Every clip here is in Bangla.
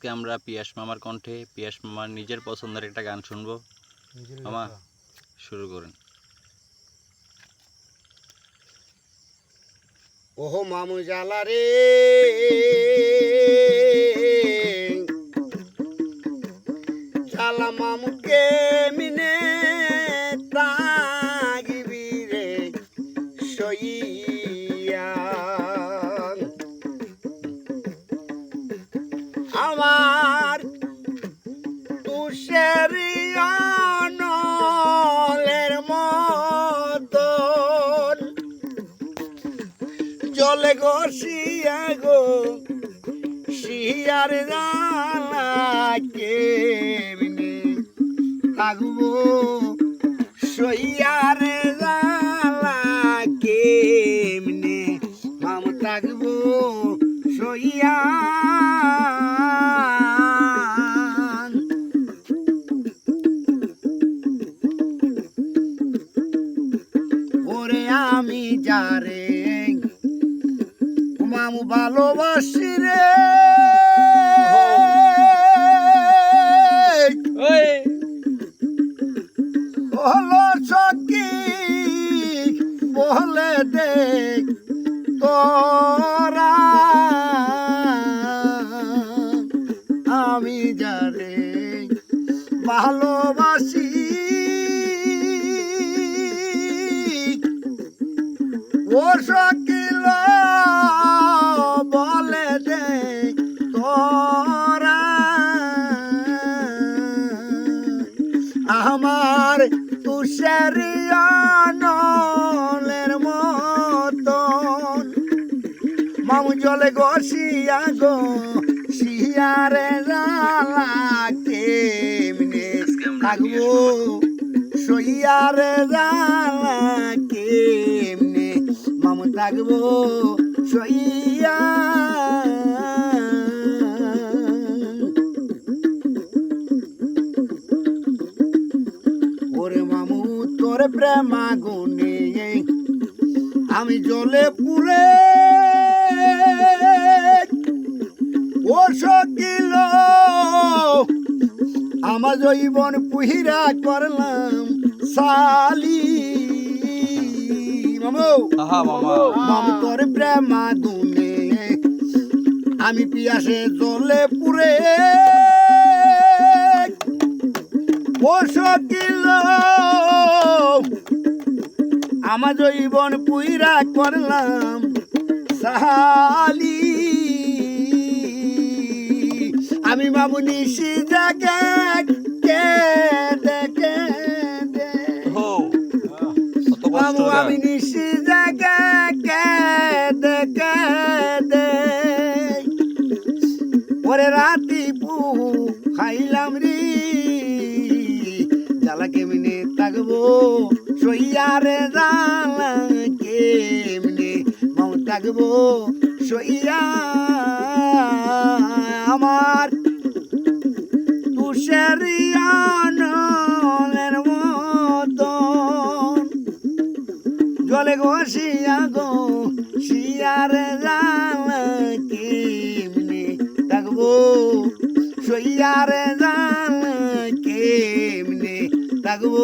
আজকে আমরা পিয়াস মামার কণ্ঠে পিয়াস মামার নিজের পছন্দের একটা গান শুনব। মামা শুরু করেন। ওহো মামু জালা রে। আমার তুষের নলের মতন। জলে গো শিয়া গো শিয়ার কে থাকব সইয়ার মাম থাকব সইয়া আমি যারে? মামু ভালোবাসি রে। হলো চকি বলে দেখ তোরা ও সকিল বলে দে তোরা আমার তুষারিয়ানলের মতন। মামু জলে গো শিয়া গো, শিয়ারে জালা কেমনে থাকব? সইয়ারে জালা কেমনে থাকব ওরে মামু, তোর প্রেমা গুনে আমি জলে পুরে ও সকিল আমার জৈবন পুহিরা করলাম, সালি মামু। মামু। তোর প্রেমা গুনে আমি পিয়াসে জলে পুরে ও সকিল আমার জৈবন পুইরা করলাম সাহালি আমি মামু নিশি জাগে। থাকব সইয়ারে জ্বালা কেমনে মাও থাকব সইয়া আমার তুষারিয়ানের মতন। জলে গো, শিয়া গো শিয়ার জালা কেমনে থাকব সইয়ার জালা থাকব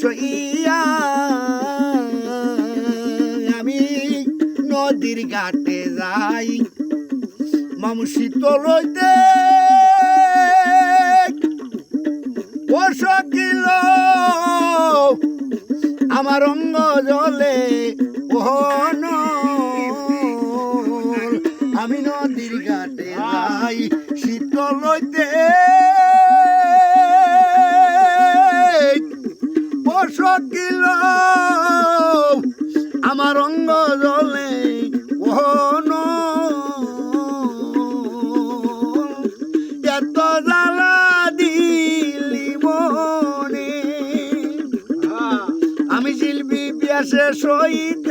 সইয়া আমি নদীর ঘাটে যাই। মামু শীতল হইতে ও সকিল আমার অঙ্গ জলে ওহন আমি নদীর ঘাটে যাই। শীতল হইতে আমার অঙ্গ জলে ও নো। এত জ্বালা দিলি মনে। আমি শিল্পী পিয়াসে শহীদ